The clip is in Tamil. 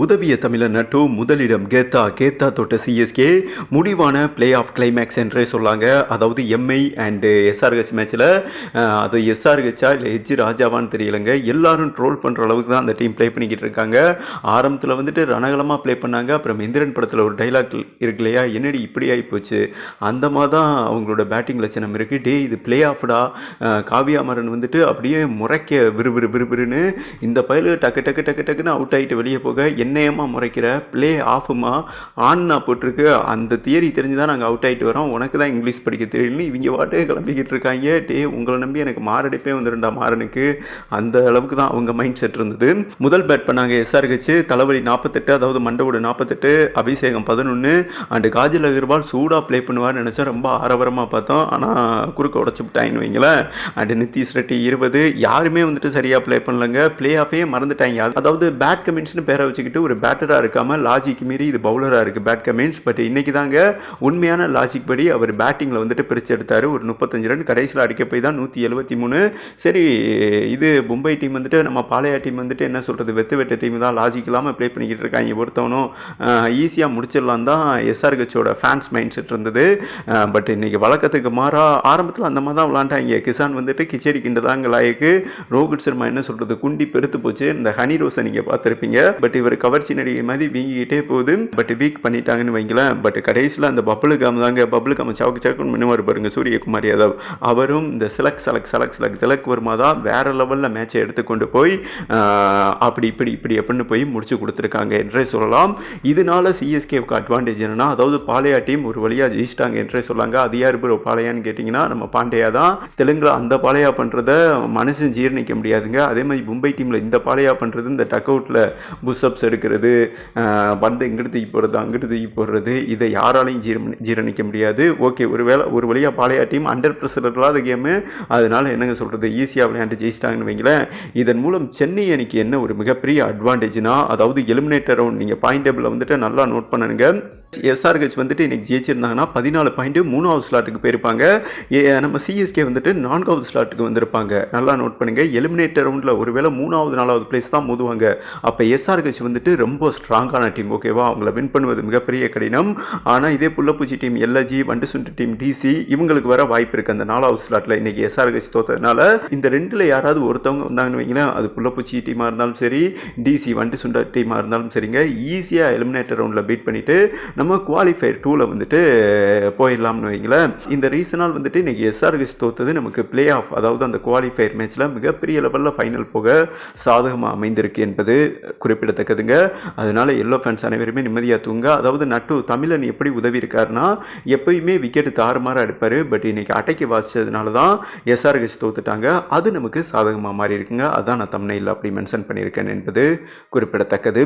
உதவிய தமிழர் நட்டு முதலிடம் கேத்தா கேத்தா தொட்ட சிஎஸ்கே முடிவான பிளே ஆஃப் கிளைமேக்ஸ் என்றே சொல்லாங்க. அதாவது எம்ஐ அண்டு எஸ்ஆர்ஹெச் மேட்ச்சில் அது எஸ்ஆர்ஹெச்சா இல்லை ஹெச் ராஜாவான்னு தெரியலங்க. எல்லாரும் ட்ரோல் பண்ணுற அளவுக்கு தான் அந்த டீம் ப்ளே பண்ணிக்கிட்டு இருக்காங்க. ஆரம்பத்தில் வந்துட்டு ரணகலமாக ப்ளே பண்ணாங்க. அப்புறம் இந்திரன் படத்தில் ஒரு டைலாக் இருக்கு இல்லையா? என்னடி இப்படி ஆகி போச்சு அந்த மாதிரி தான் அவங்களோட பேட்டிங் லட்சணம் இருக்குது டே இது ப்ளே ஆஃப்டா காவியாமரன் வந்துட்டு அப்படியே முறைக்க விறுவிறு விறுவிறுன்னு இந்த பயலு டக்கு டக்கு டக்கு டக்குன்னு அவுட் ஆகிட்டு வெளியே போக என்னையமா முறைக்கிற? ப்ளே ஆஃபுமா? ஆன்னா போட்டிருக்கு. அந்த தியரி தெரிஞ்சு தான் நாங்கள் அவுட் ஆகிட்டு வரோம். உனக்கு தான் இங்கிலீஷ் படிக்க தெரியலன்னு இவங்க பாட்டு கிளம்பிக்கிட்டு இருக்காங்க. டே உங்களை நம்பி எனக்கு மாரடைப்பே வந்துருண்டா மாறனுக்கு. அந்த அளவுக்கு தான் அவங்க மைண்ட் செட் இருந்தது. முதல் பேட் பண்ணாங்க எஸ்ஆர்ஹெச். தலைவலி நாற்பத்தெட்டு அதாவது மண்டவோடு நாற்பத்தெட்டு அபிஷேகம் பதினொன்று அண்டு காஜல் அகர்வால் சூடாக ப்ளே பண்ணுவார்னு நினச்சா ரொம்ப ஆரவாரமாக பார்த்தோம். ஆனால் குறுக்க உடச்சு விட்டாங்கன்னு வைங்களேன். அண்டு நிதிஷ் ரெட்டி இருபது. யாருமே வந்துட்டு சரியாக ப்ளே பண்ணலங்க. ப்ளே ஆஃபே மறந்துட்டாங்க அதாவது பேட் கமெண்ட்ஸ்னு பேரை வச்சுக்கிட்டு ஒரு பேட்டராக இருக்காமல் லாஜிக் மீறி இது பவுலராக இருக்குது பேட் கமெண்ட்ஸ் பட் இன்றைக்கி தாங்க உண்மையான லாஜிக் படி அவர் பேட்டிங்கில் வந்துட்டு பிரித்து எடுத்தார். ஒரு முப்பத்தஞ்சு ரன் கடைசியில் அடிக்க போய் தான் நூற்றி எழுபத்தி மூணு. சரி இது மும்பை டீம் வந்துட்டு நம்ம பாளையா டீம் வந்துட்டு என்ன சொல்கிறது வெத்து வெட்ட டீம் தான். லாஜிக் இல்லாமல் ப்ளே பண்ணிக்கிட்டு இருக்காங்க ஒருத்தவனும். ஈஸியாக முடிச்சிடலாம் தான் எஸ்ஆர்ஹெச்சோட ஃபேன்ஸ் மைண்ட் செட் இருந்தது. பட் இன்றைக்கி வழக்கத்துக்கு மாறா ஆரம்பத்தில் அந்த மாதிரி தான் விளாண்டாங்க கிசான் வந்துட்டு கிச்சடி கிண்டதாங்க லாயக்கு. ரோஹித் சர்மா என்ன சொல்கிறது குண்டி பெருத்து போச்சு. இந்த ஹனி ரோஸை நீங்கள் பார்த்துருப்பீங்க. பட் இவர் கவர்ச்சி நடிகை மாதிரி வீங்கிக்கிட்டே போகுது. பட் வீக் பண்ணிட்டாங்கன்னு வைங்களேன். பட் கடைசியில் அந்த பப்புளு காம் தாங்க. பப்புளு காம சவுக்கு சவுக்குன்னு மின்னுவார் பாருங்க சூரியகுமார் யாதவ் அவரும் இந்த சிலக் சலக் சலக் சலக் திலக் வருமா தான் வேற லெவலில் மேட்சை எடுத்து கொண்டு போய் அப்படி இப்படி இப்படி எப்படின்னு போய் முடிச்சு கொடுத்துருக்காங்க என்றே சொல்லலாம். இதனால சிஎஸ்கேவுக்கு அட்வான்டேஜ் என்னன்னா அதாவது பாளையா டீம் ஒரு வழியாக ஜெயிச்சிட்டாங்க என்றே சொல்லாங்க. அது யார் ப்ரோ பாலையான்னு கேட்டிங்கன்னா நம்ம பாண்டியா தான். தெலுங்கில் அந்த பாலையா பண்ணுறத மனசு ஜீரணிக்க முடியாதுங்க. அதே மாதிரி மும்பை டீமில் இந்த பாளையா பண்ணுறது இந்த டக் அவுட்டில் புஷ்அப்ஸ் எடுக்கிறது பந்து இங்கிட்டு தூக்கி போடுறது அங்கிட்டு தூக்கி போடுறது இதை யாராலையும் ஜீரணி ஜீரணிக்க முடியாது. ஓகே ஒரு வேளை ஒரு வழியாக பாளையா டீம் அண்டர் ப்ரெஷர் இல்லாத கேமு அதனால் என்னங்க சொல்கிறது ஈஸியாக விளையாண்டு ஜெயிச்சிட்டாங்கன்னு வைங்களேன். இதன் மூலம் சென்னை அணிக்கு என்ன ஒரு மிகப்பெரிய அட்வான்டேஜ்னா அதாவது எலிமினேட்டர் ரவுண்ட் நீங்கள் பாயிண்ட் டேபிளில் வந்துட்டு நல்லா நோட் பண்ணணுங்க எஸ்ஆர்ஹெச் வந்துட்டு இன்னைக்கு ஜெயிச்சிருந்தாங்கன்னா பதினாலு பாயிண்ட் மூணாவது ஸ்லாட்டுக்கு போயிருப்பாங்க. நம்ம சிஎஸ்கே வந்துட்டு நான்காவது ஸ்லாட்டுக்கு வந்திருப்பாங்க. நல்லா நோட் பண்ணுங்க. எலிமினேட்டர் ரவுண்டில் ஒருவேளை மூணாவது நாலாவது பிளேஸ் தான் மோதுவாங்க. அப்போ எஸ்ஆர்ஹெச் வந்துட்டு ரொம்ப ஸ்ட்ராங்கான டீம் ஓகேவா அவங்கள வின் பண்ணுவது மிகப்பெரிய கடினம். ஆனால் இதே புள்ளப்பூச்சி டீம் எல்ஜி வண்டு சுண்டு டீம் டிசி இவங்களுக்கு வர வாய்ப்பு இருக்குது அந்த நாலாவது ஸ்லாட்டில் இன்றைக்கி எஸ்ஆர்ஹெச் தோத்ததுனால இந்த ரெண்டில் யாராவது ஒருத்தவங்க வந்தாங்கன்னு வைங்களேன் அது புள்ளப்பூச்சி டீமாக இருந்தாலும் சரி டிசி வண்டு சுண்டா டீமாக இருந்தாலும் சரிங்க. ஈஸியாக எலிமினேட்டர் ரவுண்டில் பீட் பண்ணிட்டு நம்ம குவாலிஃபயர் டூவில் வந்துட்டு போயிடலாம்னு வைங்களேன். இந்த ரீசனால் வந்துட்டு இன்னைக்கு எஸ்ஆர்ஹெச் தோத்தது நமக்கு பிளே ஆஃப் அதாவது அந்த குவாலிஃபயர் மேட்ச்சில் மிகப்பெரிய லெவலில் ஃபைனல் போக சாதகமாக அமைந்திருக்கு என்பது குறிப்பிடத்தக்கதுங்க. அதனால எல்லோ ஃபேன்ஸ் அனைவருமே நிம்மதியாக தூங்க. அதாவது நட்டு தமிழன் எப்படி உதவி இருக்காருன்னா எப்பயுமே விக்கெட் தாறுமாறாக எடுப்பார். பட் இன்னைக்கு அட்டைக்கு வாசிச்சதுனால தான் எஸ்ஆர்ஹெச் தோத்துட்டாங்க. அது நமக்கு சாதகமாக மாறி இருக்குங்க அதான் நான் தமிழில் அப்படி மென்ஷன் பண்ணியிருக்கேன் என்பது குறிப்பிடத்தக்கது.